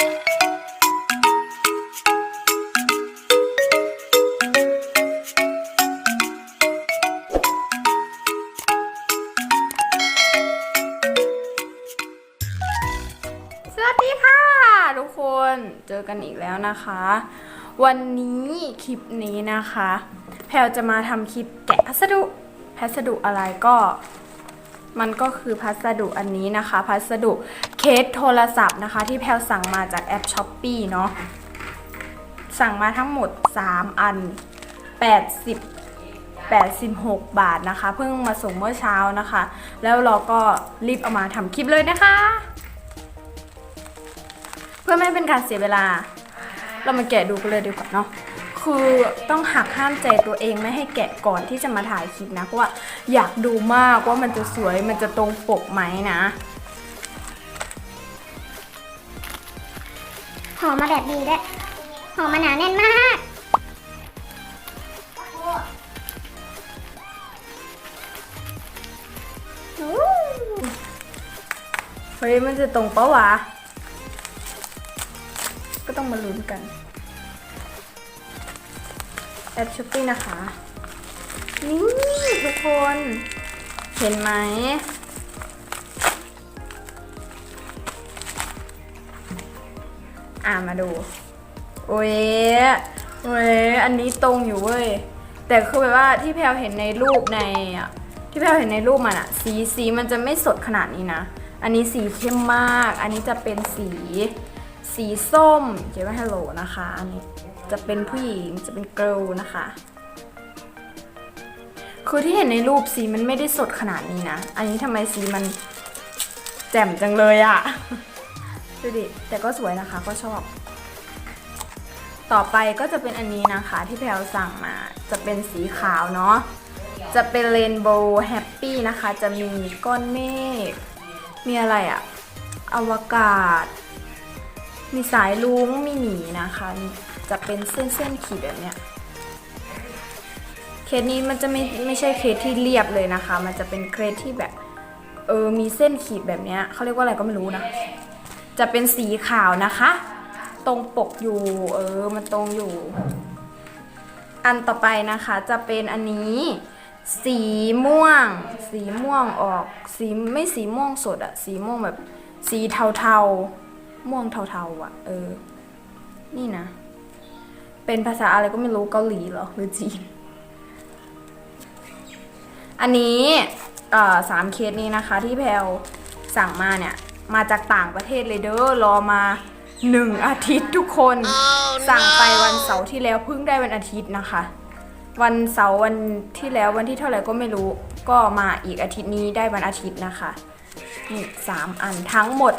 สวัสดีค่ะ ทุกคนเจอกันอีกแล้วนะคะ วันนี้คลิปนี้นะคะ แพลวจะมาทำคลิปแกะพัสดุพัสดุอะไรก็ มันก็คือพัสดุอันนี้นะคะ พัสดุเคสโทรศัพท์นะคะ ที่แพลวสั่งมาจากแอป s h อ p e e เนาะสั่งมาทั้งหมด 3 อัน 80 86 บาทนะคะ เพิ่งมาส่งเมื่อเช้านะคะ แล้วเราก็รีบเอามาทำคลิปเลยนะคะ เพื่อไม่ให้เป็นการเสียเวลา เรามาแกะดูกันเลยดีกว่าเนาะ คือต้องหักห้ามใจตัวเองไม่ให้แกะก่อนที่จะมาถ่ายคลิปนะเพราะว่าอยากดูมากว่ามันจะสวยมันจะตรงปกไหมนะหอมมาแบบดีด้วยหอมมาหนาแน่นมากเฮ้ยมันจะตรงปะวะ ก็ต้องมาลุ้นกันแอ ปช้อปปี้นะคะ นี่ทุกคน เห็นไหม อ่ามาดู โอ้ยโอ้ยอันนี้ตรงอยู่เว้ย แต่คือแบบว่าที่แพลวเห็นในรูปในอะที่แพลวเห็นในรูปมันอะสีสีมันจะไม่สดขนาดนี้นะ อันนี้สีเข้มมาก อันนี้จะเป็นสี สีส้มเขียนว่า hello นะคะ อันนี้ จะเป็นผู้หญิงจะเป็น girl นะคะ คือที่เห็นในรูปสีมันไม่ได้สดขนาดนี้นะ อันนี้ทำไมสีมันแจ่มจังเลยอะดูดิ แต่ก็สวยนะคะก็ชอบ ต่อไปก็จะเป็นอันนี้นะคะที่แพลวสั่งมา จะเป็นสีขาวเนาะ จะเป็นเรนโบว์แฮปปี้นะคะ จะมีก้อนเมฆ มีอะไรอะอวกาศ มีสายลุงมีหมีนะคะ จะเป็นเส้นเส้นๆขีดแบบเนี้ยเคสนี้มันจะไม่ไม่ใช่เคสที่เรียบเลยนะคะ มันจะเป็นเคสที่แบบเออมีเส้นขีดแบบเนี้ยเขาเรียกว่าอะไรก็ไม่รู้นะ จะเป็นสีขาวนะคะ ตรงปกอยู่ เออมันตรงอยู่ อันต่อไปนะคะจะเป็นอันนี้สีม่วง สีม่วงออกสีไม่สีม่วงสดอะสีม่วงแบบ สีเทาๆ ม่วงเทาๆอะเออ นี่นะ เป็นภาษาอะไรก็ไม่รู้เกาหลีเหรอหรือจีน อันนี้เอ่อสามเคสนี้นะคะที่แพลวสั่งมาเนี่ย มาจากต่างประเทศเลยเด้อรอมาหนึ่งอาทิตย์ทุกคนสั่งไปวันเสาร์ที่แล้วเพิ่งได้วันอาทิตย์นะคะ วันเสาร์วันที่แล้ววันที่เท่าไหร่ก็ไม่รู้ ก็มาอีกอาทิตย์นี้ได้วันอาทิตย์นะคะนี่สามอันทั้งหมด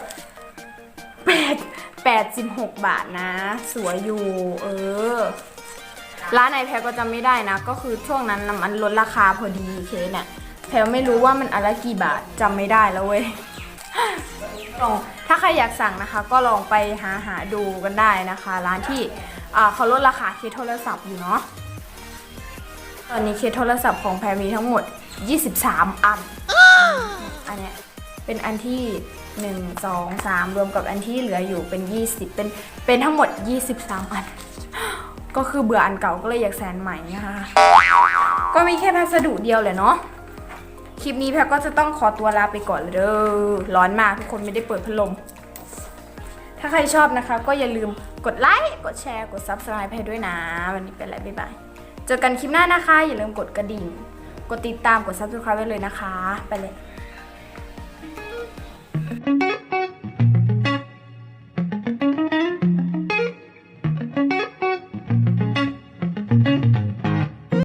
แปด แปดสิบาทนะ สวยอยู่เออ ร้านไหนแพลก็จำไม่ได้นะ ก็คือช่วงนั้นน่ะมันลดราคาพอดีเคสเนี่ยแพลไม่รู้ว่ามันอะไรกี่บาทจำไม่ได้แล้วเว้ยลองถ้าใครอยากสั่งนะคะ ก็ลองไปหาหาดูกันได้นะคะ ร้านที่อ่าเขาลดราคาเคสโทรศัพท์อยู่เนาะตอนนี้เคสโทรศัพท์ของแพรมีทั้งหมด 23 อัน เป็นอันที่ 1 2 3 รวมกับอันที่เหลืออยู่เป็น 20 เป็นเป็นทั้งหมด 23 อัน ก็คือเบื่ออันเก่าก็เลยอยากแสนใหม่นะคะก็มีแค่พัสดุเดียวแหละเนาะคลิปนี้แพรก็จะต้องขอตัวลาไปก่อนเลยเด้อร้อนมากทุกคนไม่ได้เปิดพัดลม ถ้าใครชอบนะคะ ก็อย่าลืมกดไลค์กดแชร์กด Subscribe ให้ด้วยนะ วันนี้เป็นไรบ๊ายบายเจอกันคลิปหน้านะคะ อย่าลืมกดกระดิ่ง กดติดตามกด Subscribe ไว้เลยนะคะ ไปเลย